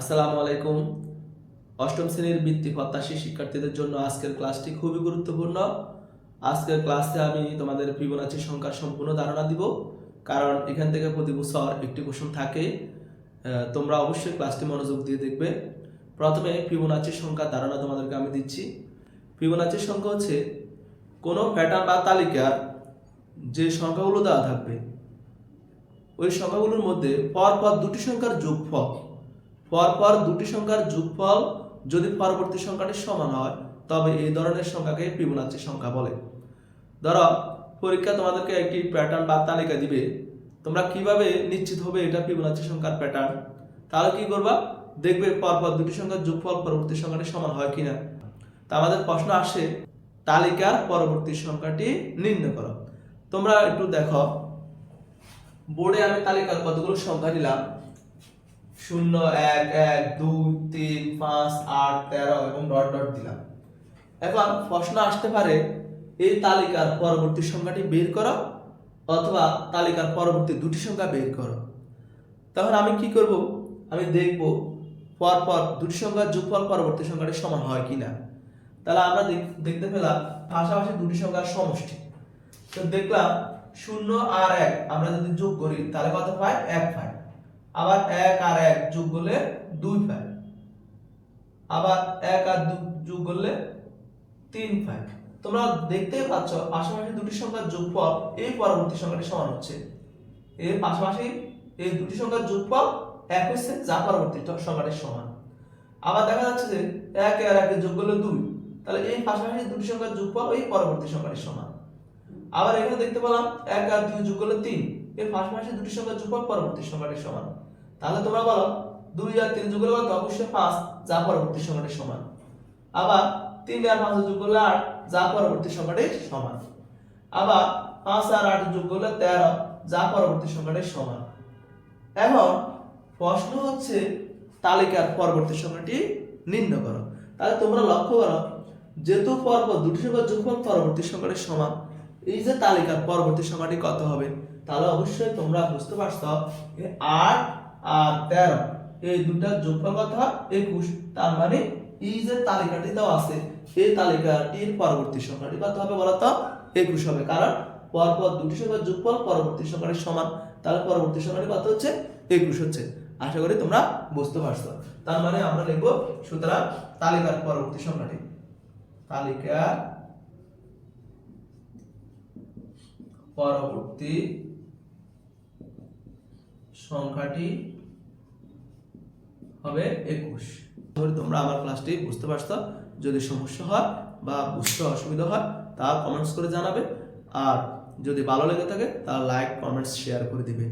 আসসালামু আলাইকুম। অষ্টম শ্রেণির বৃত্তি প্রত্যাশী শিক্ষার্থীদের জন্য আজকের ক্লাসটি খুবই গুরুত্বপূর্ণ। আজকের ক্লাসে আমি তোমাদের ফিবোনাচি সংখ্যার সম্পূর্ণ ধারণা দিব, কারণ এখান থেকে প্রতি বছর একটি কোশ্চেন থাকে। তোমরা অবশ্যই ক্লাসটি মনোযোগ দিয়ে দেখবে। প্রথমে ফিবোনাচির সংখ্যার ধারণা তোমাদেরকে আমি দিচ্ছি। ফিবোনাচির সংখ্যা হচ্ছে, কোনো প্যাটার্ন বা তালিকার যে সংখ্যাগুলো দেওয়া থাকবে, ওই সংখ্যাগুলোর মধ্যে পরপর দুটি সংখ্যার যোগফল পরপর দুটি সংখ্যার যোগফল যদি পরবর্তী সংখ্যাটি সমান হয়, তবে এই ধরনের সংখ্যাকে ফিবোনাচি সংখ্যা বলে। ধরো, পরীক্ষা তোমাদেরকে একটি প্যাটার্ন বা তালিকা দিবে। তোমরা কীভাবে নিশ্চিত হবে এটা ফিবোনাচি সংখ্যার প্যাটার্ন তাহলে কি করবা? দেখবে পরপর দুটি সংখ্যার যোগফল পরবর্তী সংখ্যাটি সমান হয় কিনা। তা আমাদের প্রশ্ন আসে, তালিকার পরবর্তী সংখ্যাটি নির্ণয় করো। তোমরা একটু দেখো। বোর্ডে আমি তালিকার কতগুলো সংখ্যা নিলাম? শূন্য, এক এক, দুই, তিন, পাঁচ, আট, তেরো এবং ডট ডট দিলাম। এখন প্রশ্ন আসতে পারে, এই তালিকার পরবর্তী সংখ্যাটি বের করো অথবা তালিকার পরবর্তী দুটি সংখ্যা বের করো। তখন আমি কি করব? আমি দেখব পরপর দুটি সংখ্যার যোগফল পরবর্তী সংখ্যাটি সমান হয় কিনা। তাহলে আমরা দেখ- দেখতে পেলাম পাশাপাশি দুটি সংখ্যার সমষ্টি। তো দেখলাম শূন্য আর এক, আমরা যদি যোগ করি, তাহলে কত পাই? এক পাই। আবার এক আর এক যোগ করলে দুই পাই। আবার এক আর দুই যোগ করলে তিন পাই। তোমরা দেখতেই পাচ্ছ, পাশাপাশি দুটি সংখ্যার যোগফল এই পরবর্তী সংখ্যাটি সমান হচ্ছে। এর পাশাপাশি এই দুটি সংখ্যার যোগফল এক হচ্ছে, যা পরবর্তী সংখ্যাটি সমান। আবার দেখা যাচ্ছে যে এক আর এক যোগ করলে দুই। তাহলে এই পাশাপাশি দুটি সংখ্যার যোগফল এই পরবর্তী সংখ্যাটি সমান। আবার এখানে দেখতে পেলাম, এক আর দুই যোগ করলে তিন। এর পাশাপাশি দুটি সংখ্যার যোগফল পরবর্তী সংখ্যাটি সমান। তাহলে তোমরা বলো, দুই আর তিন যোগ করলে কত? অবশ্যই পাঁচ, যা পরবর্তী সংখ্যাটি সমান। আবার তিন আর পাঁচ যোগ করলে আট, যা পরবর্তী সংখ্যাটি সমান। আবার পাঁচ আর আট যোগ করলে তেরো, যা পরবর্তী সংখ্যাটি সমান। এখন প্রশ্ন হচ্ছে, তালিকার পরবর্তী সংখ্যাটি নির্ণয় করো। তাহলে তোমরা লক্ষ্য করো, যেহেতু পরপর দুটি সংখ্যার যোগফল পরবর্তী সংখ্যাটি সমান, এই যে তালিকার পরবর্তী সংখ্যাটি কত হবে? তাহলে অবশ্যই তোমরা বুঝতে পারছ আট আর তেরো। এই দুটার যোগফল কত হয়? একুশ। তার মানে এই যে তালিকাটি দেওয়া আছে এই তালিকাটির পরবর্তী সংখ্যাটি কত হবে বলতো একুশ হবে। কারণ পরপর দুটি সংখ্যার যোগফল পরবর্তী সংখ্যাটি সমান। তাহলে পরবর্তী সংখ্যাটি কত হচ্ছে? একুশ হচ্ছে। আশা করি তোমরা বুঝতে পারছ। তার মানে আমরা লিখব, সুতরাং তালিকার পরবর্তী সংখ্যাটি। তালিকার পরবর্তী সংখ্যাটি হবে একুশ। তোমরা আমার ক্লাসটি বুঝতে পারছ। যদি সমস্যা হয় বা বুঝতে অসুবিধা হয়, তা কমেন্টস করে জানাবে। আর যদি ভালো লেগে থাকে তাহলে লাইক কমেন্টস শেয়ার করে দিবে।